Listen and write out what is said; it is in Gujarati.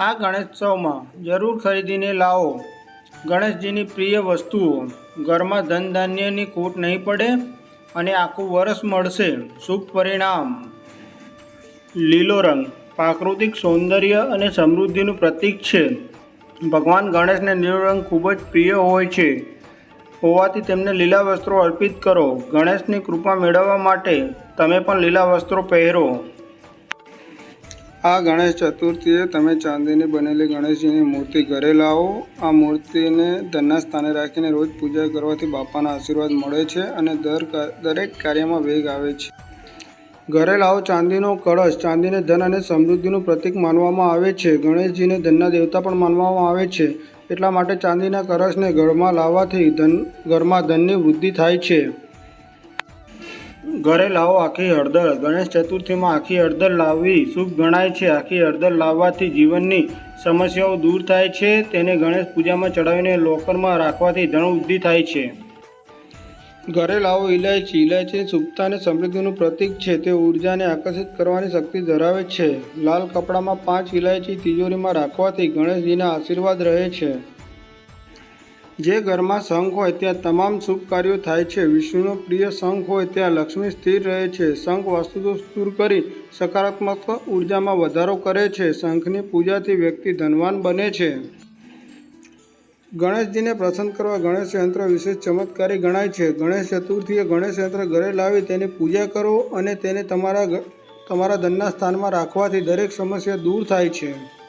આ ગણેશોત્સવમાં જરૂર ખરીદીને લાવો. ગણેશજીની પ્રિય વસ્તુઓ. ઘરમાં ધન ધાન્યની ખોટ નહીં પડે અને આખું વરસ મળશે શુભ પરિણામ. લીલો રંગ. પ્રાકૃતિક સૌંદર્ય અને સમૃદ્ધિનું પ્રતીક છે. ભગવાન ગણેશને લીલો રંગ ખૂબ જ પ્રિય હોય છે. હોવાથી તેમને લીલા વસ્ત્રો અર્પિત કરો. ગણેશની કૃપા મેળવવા માટે તમે પણ લીલા વસ્ત્રો પહેરો. આ ગણેશ ચતુર્થીએ તમે ચાંદીની બનેલી ગણેશજીની મૂર્તિ ઘરે લાવો. આ મૂર્તિને ધનના સ્થાને રાખીને રોજ પૂજા કરવાથી બાપાના આશીર્વાદ મળે છે અને દર દરેક કાર્યમાં વેગ આવે છે. ઘરે લાવો ચાંદીનો કળશ. ચાંદીને ધન અને સમૃદ્ધિનું પ્રતીક માનવામાં આવે છે. ગણેશજીને ધનના દેવતા પણ માનવામાં આવે છે. એટલા માટે ચાંદીના કળશને ઘરમાં લાવવાથી ધન, ઘરમાં ધનની વૃદ્ધિ થાય છે. ઘરે લાવો આખી હળદર. ગણેશ ચતુર્થીમાં આખી હળદર લાવવી શુભ ગણાય છે. આખી હળદર લાવવાથી જીવનની સમસ્યાઓ દૂર થાય છે. તેને ગણેશ પૂજામાં ચડાવીને લોકરમાં રાખવાથી ધનવૃદ્ધિ થાય છે. ઘરે લાવો ઇલાયચી ઇલાયચી શુભતા અને સમૃદ્ધિનું પ્રતીક છે. તે ઉર્જાને આકર્ષિત કરવાની શક્તિ ધરાવે છે. લાલ કપડામાં પાંચ ઇલાયચી તિજોરીમાં રાખવાથી ગણેશજીના આશીર્વાદ રહે છે. જે ઘરમાં શંખ હોય ત્યાં તમામ શુભ કાર્યો થાય છે. વિષ્ણુનો પ્રિય શંખ હોય ત્યાં લક્ષ્મી સ્થિર રહે છે. શંખ વાસ્તુદોષ દૂર કરી સકારાત્મક ઉર્જામાં વધારો કરે છે. શંખની પૂજાથી વ્યક્તિ ધનવાન બને છે. ગણેશજીને પ્રસન્ન કરવા ગણેશ યંત્ર વિશેષ ચમત્કારી ગણાય છે. ગણેશ ચતુર્થીએ ગણેશ યંત્ર ઘરે લાવી તેની પૂજા કરો અને તેને તમારા તમારા ધનના સ્થાનમાં રાખવાથી દરેક સમસ્યા દૂર થાય છે.